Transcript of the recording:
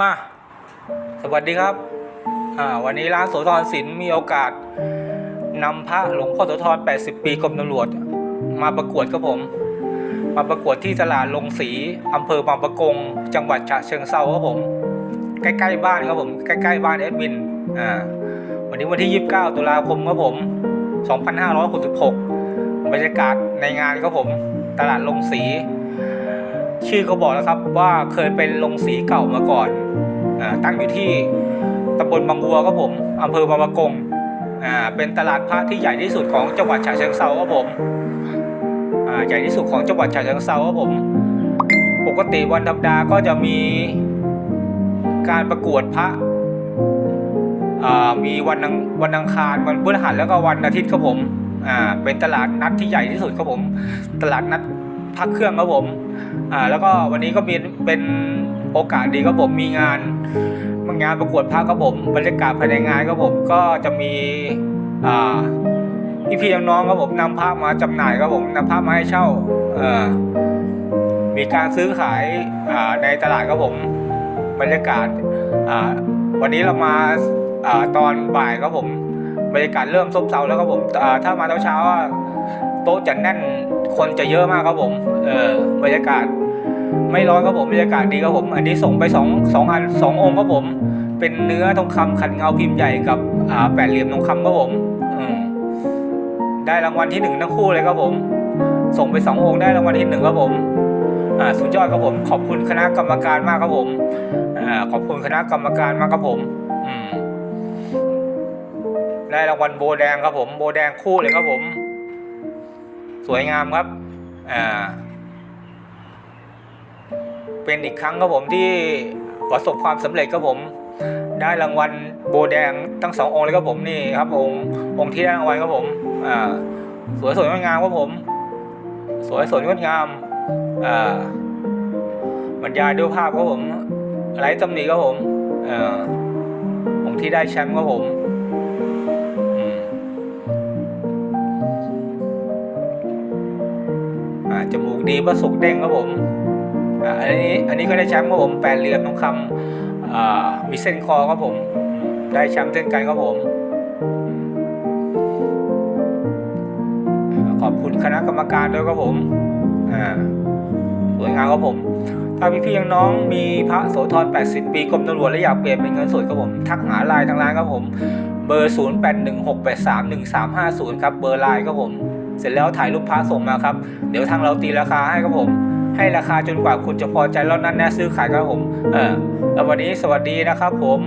มา สวัสดีครับ อ่า วันนี้ร้านโสธรศิลป์มีโอกาสนำพระหลวงพ่อโสธร 80 ปีกรมตำรวจ มาประกวดครับผม มาประกวดที่ตลาดลงสีอำเภอบางปะกง จังหวัดฉะเชิงเซาครับผม ใกล้ๆบ้านครับผม ใกล้ๆบ้านเอ็ดวิน อ่า วันนี้วันที่ 29 ตุลาคมครับผม 2566 บรรยากาศในงานครับผม ตลาดลงสี ชื่อเขาบอกแล้วครับว่าเคยเป็นโรงสีเก่ามาก่อนอตั้งอยู่ที่ตำบลบางบัวครับผมอำเภอบางปะกงเป็นตลาดพระที่ใหญ่ที่สุดของจังหวัดฉะเชิงเซาครับผมใหญ่ที่สุดของจังหวัดฉะเชิงเซาครับผม ปกติวันธรรมดาก็จะมีการประกวดพระมีวันอังวันอังคารวันพฤหัสแล้วก็วันอาทิตย์ครับผมเป็นตลาดนัดที่ใหญ่ที่สุดครับผม ตลาดนัด พักเครื่องครับผม อ่า แล้วก็วันนี้ก็มีเป็นโอกาสดีครับผมมีงานงานประกวดพระครับผมบรรยากาศภายในงานครับผมก็จะมีอ่าพี่พี่น้องๆครับผมนำภาพมาจำหน่ายครับผมนำภาพมาให้เช่าเอ่อมีการซื้อขายอ่าในตลาดครับผมบรรยากาศอ่าวันนี้เรามาอ่าตอนบ่ายครับผม บรรยากาศเริ่มซบเซาแล้วครับผมถ้ามาเช้าๆว่าโต๊ะจะแน่นคนจะเยอะมากครับผม เออบรรยากาศไม่ร้อนครับผมบรรยากาศดีครับผม อันนี้ส่งไปสองสองอันสององค์ครับผม เป็นเนื้อทองคำขัดเงาพิมพ์ใหญ่กับอ่าแปดเหลี่ยมทองคำครับผมได้รางวัลที่หนึ่งทั้งคู่เลยครับผม ส่งไปสององค์ได้รางวัลที่หนึ่งครับผมอ่าสุดยอดครับผม ขอบคุณคณะกรรมการมากครับผมอ่าขอบคุณคณะกรรมการมากครับผม ได้รางวัลโบแดงครับผมโบแดงคู่เลยครับผม สวยงามครับอ่าเป็นอีกครั้งครับผมที่ประสบความสำเร็จครับผม ได้รางวัลโบแดงทั้งสององค์เลยครับผมนี่ครับองค์องค์ที่ได้รางวัลครับผมอ่าสวยสวยงดงามครับผม สวยสวยงดงามอ่าบรรยายด้วยภาพครับผมไร้ตำหนิครับผมอ่อองค์ที่ได้แชมป์ครับผม ดีประสุกเด้งครับผมอันนี้อันนี้ก็ได้แชมป์ครับผมแปดเหลี่ยมทองคำอ่ามีเส้นคอครับผม ได้แชมป์เช่นกันครับผม ขอบคุณคณะกรรมการด้วยครับผมอ่าสวยงามครับผม ถ้าพี่พี่ๆน้องมีพระโสธร 80 ปีกรมตำรวจและอยากเปลี่ยนเป็นเงินสดครับผม ทักหาไลน์ทางร้านครับผม เบอร์ 0816831350 ครับเบอร์ไลน์ครับผม เสร็จแล้วถ่ายรูปพระส่งมาครับ เดี๋ยวทางเราตีราคาให้ครับผม ให้ราคาจนกว่าคุณจะพอใจแล้วนั้นแนะซื้อขายครับผม เออวันนี้สวัสดีนะครับผม